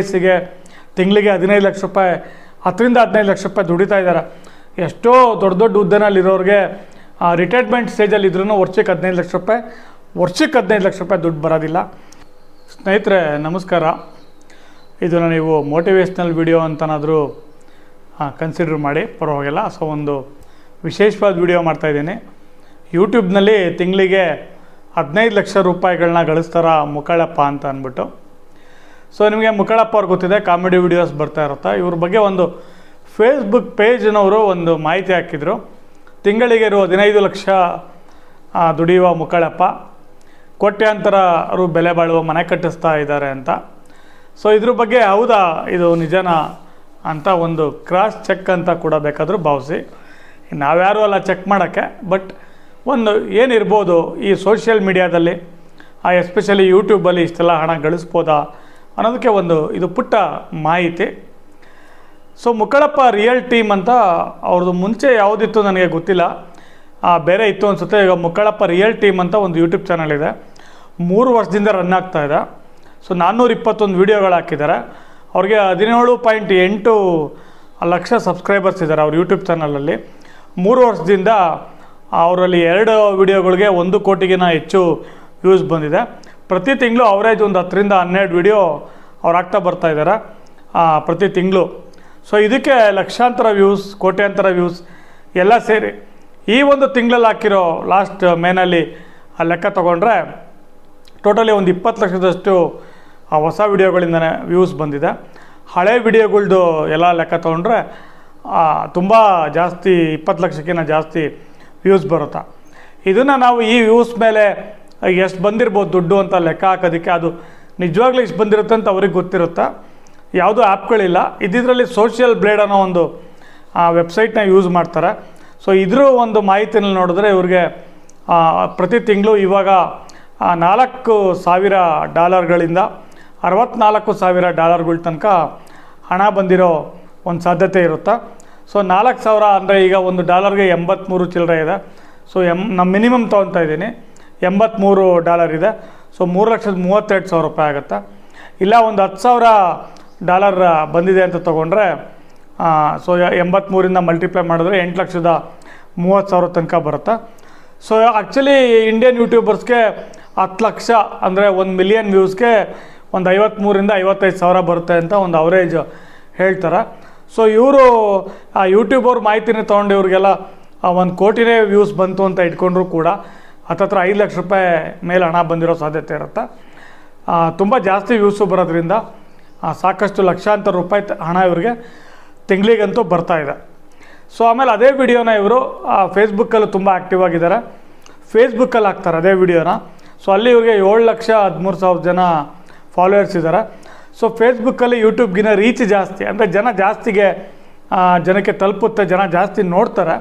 ವಯಸ್ಸಿಗೆ ತಿಂಗಳಿಗೆ ಹದಿನೈದು ಲಕ್ಷ ರೂಪಾಯಿ, ಹತ್ತರಿಂದ ಹದಿನೈದು ಲಕ್ಷ ರೂಪಾಯಿ ದುಡಿತಾ ಇದ್ದಾರೆ. ಎಷ್ಟೋ ದೊಡ್ಡ ದೊಡ್ಡ ಹುದ್ದೆನಲ್ಲಿರೋರಿಗೆ ರಿಟೈರ್ಮೆಂಟ್ ಸ್ಟೇಜಲ್ಲಿ ಇದ್ರೂ ವರ್ಷಕ್ಕೆ ಹದಿನೈದು ಲಕ್ಷ ರೂಪಾಯಿ, ವರ್ಷಕ್ಕೆ ಹದಿನೈದು ಲಕ್ಷ ರೂಪಾಯಿ ದುಡ್ಡು ಬರೋದಿಲ್ಲ. ಸ್ನೇಹಿತರೆ, ನಮಸ್ಕಾರ. ಇದನ್ನು ನೀವು ಮೋಟಿವೇಶ್ನಲ್ ವಿಡಿಯೋ ಅಂತನಾದರೂ ಕನ್ಸಿಡರ್ ಮಾಡಿ, ಪರವಾಗಿಲ್ಲ. ಸೊ, ಒಂದು ವಿಶೇಷವಾದ ವಿಡಿಯೋ ಮಾಡ್ತಾಯಿದ್ದೀನಿ ಯೂಟ್ಯೂಬ್ನಲ್ಲಿ ತಿಂಗಳಿಗೆ ಹದಿನೈದು ಲಕ್ಷ ರೂಪಾಯಿಗಳನ್ನ ಗಳಿಸ್ತಾರ ಮುಕಳಪ್ಪ ಅಂತ ಅಂದ್ಬಿಟ್ಟು. ಸೊ ನಿಮಗೆ ಮುಕ್ಕಳಪ್ಪ ಅವ್ರು ಗೊತ್ತಿದೆ, ಕಾಮಿಡಿ ವಿಡಿಯೋಸ್ ಬರ್ತಾ ಇರುತ್ತೆ? ಇವ್ರ ಬಗ್ಗೆ ಒಂದು ಫೇಸ್ಬುಕ್ ಪೇಜ್ನವರು ಒಂದು ಮಾಹಿತಿ ಹಾಕಿದರು. ತಿಂಗಳಿಗೆ ಇರುವ ಹದಿನೈದು ಲಕ್ಷ ದುಡಿಯುವ ಮುಕ್ಕಳಪ್ಪ ಕೋಟ್ಯಾಂತರ ಅವರು ಬೆಲೆ ಬಾಳುವ ಮನೆ ಕಟ್ಟಿಸ್ತಾ ಇದ್ದಾರೆ ಅಂತ. ಸೊ ಇದ್ರ ಬಗ್ಗೆ ಹೌದಾ? ಇದು ನಿಜನ ಅಂತ ಒಂದು ಕ್ರಾಸ್ ಚೆಕ್ ಅಂತ ಕೂಡ ಬೇಕಾದರೂ ಭಾವಿಸಿ. ನಾವ್ಯಾರೂ ಅಲ್ಲ ಚೆಕ್ ಮಾಡೋಕ್ಕೆ ಬಟ್ ಒಂದು ಏನಿರ್ಬೋದು ಈ ಸೋಷಿಯಲ್ ಮೀಡಿಯಾದಲ್ಲಿ ಎಸ್ಪೆಷಲಿ ಯೂಟ್ಯೂಬಲ್ಲಿ ಇಷ್ಟೆಲ್ಲ ಹಣ ಗಳಿಸ್ಬೋದಾ? ಅನ್ನೋದಕ್ಕೆ ಒಂದು ಇದು ಪುಟ್ಟ ಮಾಹಿತಿ. ಸೊ ಮುಕ್ಕಳಪ್ಪ ರಿಯಲ್ ಟೀಮ್ ಅಂತ ಅವ್ರದ್ದು ಮುಂಚೆ ಯಾವುದಿತ್ತು ನನಗೆ ಗೊತ್ತಿಲ್ಲ. ಬೇರೆ ಇತ್ತು ಅನಿಸುತ್ತೆ. ಈಗ ಮುಕ್ಕಳಪ್ಪ ರಿಯಲ್ ಟೀಮ್ ಅಂತ ಒಂದು ಯೂಟ್ಯೂಬ್ ಚಾನಲ್ ಇದೆ. ಮೂರು ವರ್ಷದಿಂದ ರನ್ ಆಗ್ತಾ ಇದೆ. ಸೊ ನಾನ್ನೂರ ಇಪ್ಪತ್ತೊಂದು ವೀಡಿಯೋಗಳು ಹಾಕಿದ್ದಾರೆ. ಅವ್ರಿಗೆ ಹದಿನೇಳು ಪಾಯಿಂಟ್ ಎಂಟು ಲಕ್ಷ ಸಬ್ಸ್ಕ್ರೈಬರ್ಸ್ ಇದ್ದಾರೆ ಅವ್ರ ಯೂಟ್ಯೂಬ್ ಚಾನಲಲ್ಲಿ ಮೂರು ವರ್ಷದಿಂದ ಅವರಲ್ಲಿ ಎರಡು ವಿಡಿಯೋಗಳಿಗೆ ಒಂದು ಕೋಟಿಗಿನ ಹೆಚ್ಚು ವ್ಯೂಸ್ ಬಂದಿದೆ. ಪ್ರತಿ ತಿಂಗಳು ಅವರೇಜ್ ಒಂದು ಹತ್ತರಿಂದ ಹನ್ನೆರಡು ವಿಡಿಯೋ ಅವ್ರು ಹಾಕ್ತಾ ಬರ್ತಾ ಇದ್ದಾರೆ ಪ್ರತಿ ತಿಂಗಳು. ಸೊ ಇದಕ್ಕೆ ಲಕ್ಷಾಂತರ ವ್ಯೂಸ್ ಕೋಟ್ಯಾಂತರ ವ್ಯೂಸ್ ಎಲ್ಲ ಸೇರಿ ಈ ಒಂದು ತಿಂಗಳಲ್ಲಿ ಹಾಕಿರೋ ಲಾಸ್ಟ್ ಮೇನಲ್ಲಿ ಆ ಲೆಕ್ಕ ತೊಗೊಂಡ್ರೆ ಟೋಟಲಿ ಒಂದು ಇಪ್ಪತ್ತು ಲಕ್ಷದಷ್ಟು, ಆ, ಹೊಸ ವಿಡಿಯೋಗಳಿಂದನೇ ವ್ಯೂಸ್ ಬಂದಿದೆ. ಹಳೆ ವಿಡಿಯೋಗಳ್ದು ಎಲ್ಲ ಲೆಕ್ಕ ತೊಗೊಂಡ್ರೆ ತುಂಬ ಜಾಸ್ತಿ ಇಪ್ಪತ್ತು ಲಕ್ಷಕ್ಕಿಂತ ಜಾಸ್ತಿ ವ್ಯೂಸ್ ಬರುತ್ತೆ. ಇದನ್ನು ನಾವು ಈ ವ್ಯೂಸ್ ಮೇಲೆ ಎಷ್ಟು ಬಂದಿರ್ಬೋದು ದುಡ್ಡು ಅಂತ ಲೆಕ್ಕ ಹಾಕೋದಕ್ಕೆ. ಅದು ನಿಜವಾಗ್ಲೂ ಇಷ್ಟು ಬಂದಿರುತ್ತೆ ಅಂತ ಅವ್ರಿಗೆ ಗೊತ್ತಿರುತ್ತೆ? ಯಾವುದೂ ಆ್ಯಪ್ಗಳಿಲ್ಲ. ಇದ್ದಿದ್ರಲ್ಲಿ ಸೋಷಿಯಲ್ ಬ್ಲೇಡ್ ಅನ್ನೋ ಒಂದು ವೆಬ್ಸೈಟ್ನ ಯೂಸ್ ಮಾಡ್ತಾರೆ. ಸೊ ಇದ್ರ ಒಂದು ಮಾಹಿತಿನಲ್ಲಿ ನೋಡಿದ್ರೆ ಇವ್ರಿಗೆ ಆ, ಪ್ರತಿ ತಿಂಗಳು ಇವಾಗ ಆ, ನಾಲ್ಕು ಸಾವಿರ ಡಾಲರ್ಗಳಿಂದ ಅರವತ್ತ್ನಾಲ್ಕು ಸಾವಿರ ಡಾಲರ್ಗಳ ತನಕ ಹಣ ಬಂದಿರೋ ಒಂದು ಸಾಧ್ಯತೆ ಇರುತ್ತೆ? ಸೊ ನಾಲ್ಕು ಸಾವಿರ ಅಂದರೆ ಈಗ ಒಂದು ಡಾಲರ್ಗೆ ಎಂಬತ್ತ್ಮೂರು ಚಿಲ್ಲರೆ ಇದೆ. ಸೊ ಎಂ ನಮ್ಮ ಮಿನಿಮಮ್ ತೊಗೊತಾ ಇದ್ದೀನಿ. ಎಂಬತ್ತ್ಮೂರು ಡಾಲರ್ ಇದೆ. ಸೊ ಮೂರು ಲಕ್ಷದ ಮೂವತ್ತೆರಡು ಸಾವಿರ ರೂಪಾಯಿ ಆಗುತ್ತೆ. ಇಲ್ಲ ಒಂದು ಹತ್ತು ಸಾವಿರ ಡಾಲರ್ ಬಂದಿದೆ ಅಂತ ತೊಗೊಂಡ್ರೆ ಸೊ ಎಂಬತ್ತ್ಮೂರಿಂದ ಮಲ್ಟಿಪ್ಲೈ ಮಾಡಿದ್ರೆ ಎಂಟು ಲಕ್ಷದ ಮೂವತ್ತು ಸಾವಿರ ತನಕ ಬರುತ್ತೆ. ಸೊ ಆ್ಯಕ್ಚುಲಿ ಇಂಡಿಯನ್ ಯೂಟ್ಯೂಬರ್ಸ್ಗೆ ಹತ್ತು ಲಕ್ಷ ಅಂದರೆ ಒಂದು ಮಿಲಿಯನ್ ವ್ಯೂಸ್ಗೆ ಒಂದು ಐವತ್ತ್ಮೂರಿಂದ ಐವತ್ತೈದು ಸಾವಿರ ಬರುತ್ತೆ ಅಂತ ಒಂದು ಅವರೇಜ್ ಹೇಳ್ತಾರೆ. ಸೊ ಇವರು, ಆ ಯೂಟ್ಯೂಬರ್ ಮಾಹಿತಿನೇ ತೊಗೊಂಡು ಇವ್ರಿಗೆಲ್ಲ ಒಂದು ಕೋಟಿನೇ ವ್ಯೂಸ್ ಬಂತು ಅಂತ ಇಟ್ಕೊಂಡ್ರು ಕೂಡ. ಹತ್ತತ್ರ ಐದು ಲಕ್ಷ ರೂಪಾಯಿ ಮೇಲೆ ಹಣ ಬಂದಿರೋ ಸಾಧ್ಯತೆ ಇರುತ್ತೆ. ತುಂಬ ಜಾಸ್ತಿ ವ್ಯೂಸು ಬರೋದ್ರಿಂದ ಸಾಕಷ್ಟು ಲಕ್ಷಾಂತರ ರೂಪಾಯಿ ಹಣ ಇವರಿಗೆ ತಿಂಗಳಿಗಂತೂ ಬರ್ತಾ ಇದೆ. ಸೊ ಆಮೇಲೆ ಅದೇ ವಿಡಿಯೋನ ಇವರು ಫೇಸ್ಬುಕ್ಕಲ್ಲೂ ತುಂಬ ಆ್ಯಕ್ಟಿವ್ ಆಗಿದ್ದಾರೆ. ಫೇಸ್ಬುಕ್ಕಲ್ಲಿ ಹಾಕ್ತಾರೆ ಅದೇ ವಿಡಿಯೋನ. ಸೊ ಅಲ್ಲಿ ಇವ್ರಿಗೆ ಏಳು ಲಕ್ಷ ಹದಿಮೂರು ಸಾವಿರ ಜನ ಫಾಲೋವರ್ಸ್ ಇದ್ದಾರೆ. ಸೊ ಫೇಸ್ಬುಕ್ಕಲ್ಲಿ ಯೂಟ್ಯೂಬ್ಗಿನ ರೀಚ್ ಜಾಸ್ತಿ, ಅಂದರೆ ಜನ ಜಾಸ್ತಿಗೆ ಜನಕ್ಕೆ ತಲುಪುತ್ತೆ, ಜನ ಜಾಸ್ತಿ ನೋಡ್ತಾರೆ.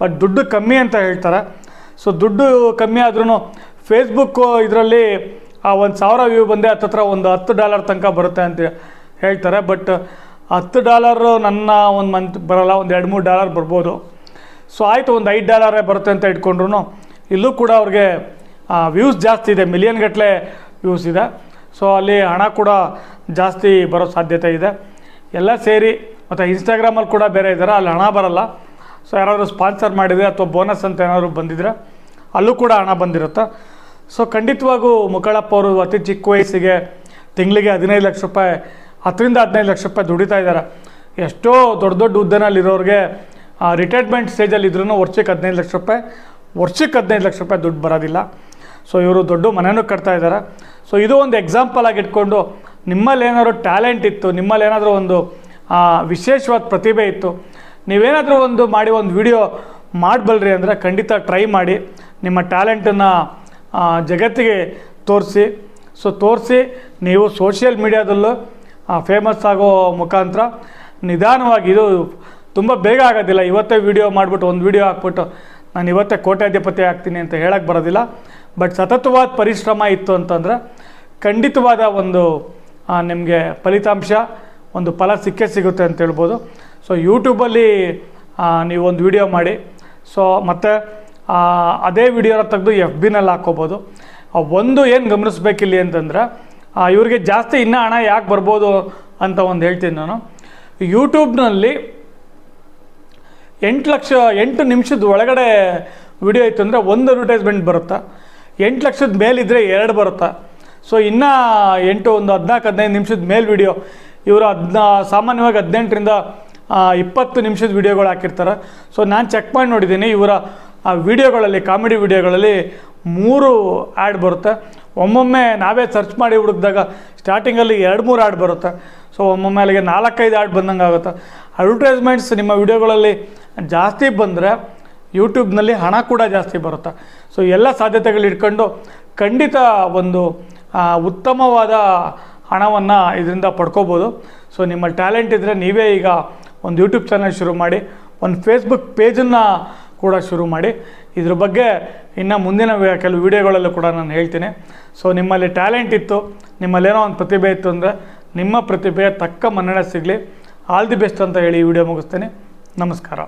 ಬಟ್ ದುಡ್ಡು ಕಮ್ಮಿ ಅಂತ ಹೇಳ್ತಾರೆ. ಸೊ ದುಡ್ಡು ಕಮ್ಮಿ ಆದ್ರೂ ಫೇಸ್ಬುಕ್ಕು ಇದರಲ್ಲಿ ಆ ಒಂದು ಸಾವಿರ ವ್ಯೂ ಬಂದೆ ಹತ್ತತ್ರ ಒಂದು ಹತ್ತು ಡಾಲರ್ ತನಕ ಬರುತ್ತೆ ಅಂತ ಹೇಳ್ತಾರೆ. ಬಟ್ ಹತ್ತು ಡಾಲರು ನನ್ನ ಒಂದು ಮಂತ್ ಬರೋಲ್ಲ, ಒಂದು ಎರಡು ಮೂರು ಡಾಲರ್ ಬರ್ಬೋದು. ಸೊ ಆಯಿತು, ಒಂದು ಐದು ಡಾಲರೇ ಬರುತ್ತೆ ಅಂತ ಇಟ್ಕೊಂಡ್ರು ಇಲ್ಲೂ ಕೂಡ ಅವ್ರಿಗೆ ವ್ಯೂಸ್ ಜಾಸ್ತಿ ಇದೆ. ಮಿಲಿಯನ್ ಗಟ್ಟಲೆ ವ್ಯೂಸ್ ಇದೆ. ಸೊ ಅಲ್ಲಿ ಹಣ ಕೂಡ ಜಾಸ್ತಿ ಬರೋ ಸಾಧ್ಯತೆ ಇದೆ. ಎಲ್ಲ ಸೇರಿ, ಮತ್ತು ಇನ್ಸ್ಟಾಗ್ರಾಮಲ್ಲಿ ಕೂಡ ಬೇರೆ ಇದ್ದಾರೆ ಅಲ್ಲಿ ಹಣ ಬರಲ್ಲ. ಸೊ ಯಾರಾದರೂ ಸ್ಪಾನ್ಸರ್ ಮಾಡಿದರೆ ಅಥವಾ ಬೋನಸ್ ಅಂತ ಏನಾದರೂ ಬಂದಿದ್ರೆ ಅಲ್ಲೂ ಕೂಡ ಹಣ ಬಂದಿರುತ್ತೆ. ಸೊ ಖಂಡಿತವಾಗೂ ಮುಕಳಪ್ಪ ಅವರು ಅತಿ ಚಿಕ್ಕ ವಯಸ್ಸಿಗೆ ತಿಂಗಳಿಗೆ ಹದಿನೈದು ಲಕ್ಷ ರೂಪಾಯಿ, ಹತ್ತರಿಂದ ಹದಿನೈದು ಲಕ್ಷ ರೂಪಾಯಿ ದುಡಿತಾ ಇದ್ದಾರೆ. ಎಷ್ಟೋ ದೊಡ್ಡ ದೊಡ್ಡ ಹುದ್ದೆನಲ್ಲಿರೋರಿಗೆ ರಿಟೈರ್ಮೆಂಟ್ ಸ್ಟೇಜಲ್ಲಿ ಇದ್ರೂ ವರ್ಷಕ್ಕೆ ಹದಿನೈದು ಲಕ್ಷ ರೂಪಾಯಿ, ವರ್ಷಕ್ಕೆ ಹದಿನೈದು ಲಕ್ಷ ರೂಪಾಯಿ ದುಡ್ಡು ಬರೋದಿಲ್ಲ. ಸೊ ಇವರು ದೊಡ್ಡ ಮನೆಯೂ ಕಟ್ತಾ ಇದ್ದಾರೆ. ಸೊ ಇದು ಒಂದು ಎಕ್ಸಾಂಪಲ್ ಆಗಿ ಇಟ್ಕೊಂಡು ನಿಮ್ಮಲ್ಲಿ ಏನಾದರೂ ಟ್ಯಾಲೆಂಟ್ ಇತ್ತು ನಿಮ್ಮಲ್ಲಿ ಏನಾದರೂ ಒಂದು ವಿಶೇಷವಾದ ಪ್ರತಿಭೆ ಇತ್ತು ನೀವೇನಾದರೂ ಒಂದು ಮಾಡಿ ಒಂದು ವಿಡಿಯೋ ಮಾಡಬಲ್ರಿ ಅಂದರೆ ಖಂಡಿತ ಟ್ರೈ ಮಾಡಿ. ನಿಮ್ಮ ಟ್ಯಾಲೆಂಟನ್ನು ಜಗತ್ತಿಗೆ ತೋರಿಸಿ. ಸೊ ತೋರಿಸಿ ನೀವು ಸೋಷಿಯಲ್ ಮೀಡ್ಯಾದಲ್ಲೂ ಫೇಮಸ್ ಆಗೋ ಮುಖಾಂತರ ನಿಧಾನವಾಗಿ ಇದು ತುಂಬ ಬೇಗ ಆಗೋದಿಲ್ಲ. ಇವತ್ತೇ ವಿಡಿಯೋ ಮಾಡಿಬಿಟ್ಟು ಒಂದು ವಿಡಿಯೋ ಹಾಕ್ಬಿಟ್ಟು ನಾನು ಇವತ್ತೇ ಕೋಟ್ಯಾಧಿಪತಿ ಆಗ್ತೀನಿ ಅಂತ ಹೇಳಕ್ಕೆ ಬರೋದಿಲ್ಲ. ಬಟ್ ಸತತವಾದ ಪರಿಶ್ರಮ ಇತ್ತು ಅಂತಂದರೆ ಖಂಡಿತವಾದ ಒಂದು ನಿಮಗೆ ಫಲಿತಾಂಶ, ಒಂದು ಫಲ ಸಿಕ್ಕೇ ಸಿಗುತ್ತೆ ಅಂತ ಹೇಳ್ಬೋದು. ಸೊ ಯೂಟ್ಯೂಬಲ್ಲಿ ನೀವು ಒಂದು ವಿಡಿಯೋ ಮಾಡಿ. ಸೊ ಮತ್ತು ಅದೇ ವಿಡಿಯೋನ ತೆಗೆದು ಎಫ್ ಬಿನಲ್ಲಿ ಹಾಕ್ಕೋಬೋದು. ಒಂದು ಏನು ಗಮನಿಸ್ಬೇಕಿಲ್ಲಿ ಅಂತಂದ್ರೆ ಇವರಿಗೆ ಜಾಸ್ತಿ ಇನ್ನೂ ಹಣ ಯಾಕೆ ಬರ್ಬೋದು ಅಂತ ಒಂದು ಹೇಳ್ತೀನಿ ನಾನು. ಯೂಟ್ಯೂಬ್ನಲ್ಲಿ ಎಂಟು ಲಕ್ಷ, ಎಂಟು ನಿಮಿಷದ ಒಳಗಡೆ ವಿಡಿಯೋ ಇತ್ತು ಅಂದರೆ ಒಂದು ಅಡ್ವರ್ಟೈಸ್ಮೆಂಟ್ ಬರುತ್ತಾ? ಎಂಟು ಲಕ್ಷದ ಮೇಲಿದ್ದರೆ ಎರಡು ಬರುತ್ತಾ? ಸೊ ಇನ್ನು ಎಂಟು, ಒಂದು ಹದಿನಾಲ್ಕು, ಹದಿನೈದು ನಿಮಿಷದ ಮೇಲೆ ವಿಡಿಯೋ ಇವರು ಹದಿನಾ, ಸಾಮಾನ್ಯವಾಗಿ ಹದಿನೆಂಟರಿಂದ ಇಪ್ಪತ್ತು ನಿಮಿಷದ ವಿಡಿಯೋಗಳು ಹಾಕಿರ್ತಾರೆ. ಸೊ ನಾನು ಚೆಕ್ ಮಾಡಿ ನೋಡಿದ್ದೀನಿ, ಇವರ ಆ ವಿಡಿಯೋಗಳಲ್ಲಿ ಕಾಮಿಡಿ ವಿಡಿಯೋಗಳಲ್ಲಿ ಮೂರು ಆ್ಯಡ್ ಬರುತ್ತೆ. ಒಮ್ಮೊಮ್ಮೆ ನಾವೇ ಸರ್ಚ್ ಮಾಡಿ ಹುಡುಕಿದಾಗ ಸ್ಟಾರ್ಟಿಂಗಲ್ಲಿ ಎರಡು ಮೂರು ಆ್ಯಡ್ ಬರುತ್ತೆ. ಸೊ ಒಮ್ಮೊಮ್ಮೆ ಅಲ್ಲಿಗೆ ನಾಲ್ಕೈದು ಆ್ಯಡ್ ಬಂದಂಗೆ ಆಗುತ್ತೆ. ಅಡ್ವರ್ಟೈಸ್ಮೆಂಟ್ಸ್ ನಿಮ್ಮ ವಿಡಿಯೋಗಳಲ್ಲಿ ಜಾಸ್ತಿ ಬಂದರೆ ಯೂಟ್ಯೂಬ್ನಲ್ಲಿ ಹಣ ಕೂಡ ಜಾಸ್ತಿ ಬರುತ್ತೆ. ಸೊ ಎಲ್ಲ ಸಾಧ್ಯತೆಗಳು ಇಟ್ಕೊಂಡು ಖಂಡಿತ ಒಂದು ಉತ್ತಮವಾದ ಹಣವನ್ನು ಇದರಿಂದ ಪಡ್ಕೋಬೋದು. ಸೊ ನಿಮ್ಮ ಟ್ಯಾಲೆಂಟ್ ಇದ್ದರೆ ನೀವೇ ಈಗ ಒಂದು ಯೂಟ್ಯೂಬ್ ಚಾನಲ್ ಶುರು ಮಾಡಿ, ಒಂದು ಫೇಸ್ಬುಕ್ ಪೇಜನ್ನು ಕೂಡ ಶುರು ಮಾಡಿ. ಇದ್ರ ಬಗ್ಗೆ ಇನ್ನು ಮುಂದಿನ ಕೆಲವು ವಿಡಿಯೋಗಳಲ್ಲೂ ಕೂಡ ನಾನು ಹೇಳ್ತೀನಿ. ಸೊ ನಿಮ್ಮಲ್ಲಿ ಟ್ಯಾಲೆಂಟ್ ಇತ್ತು, ನಿಮ್ಮಲ್ಲೇನೋ ಒಂದು ಪ್ರತಿಭೆ ಇತ್ತು ಅಂದರೆ ನಿಮ್ಮ ಪ್ರತಿಭೆ ತಕ್ಕ ಮನ್ನಣೆ ಸಿಗಲಿ. ಆಲ್ ದಿ ಬೆಸ್ಟ್ ಅಂತ ಹೇಳಿ ವಿಡಿಯೋ ಮುಗಿಸ್ತೇನೆ. ನಮಸ್ಕಾರ.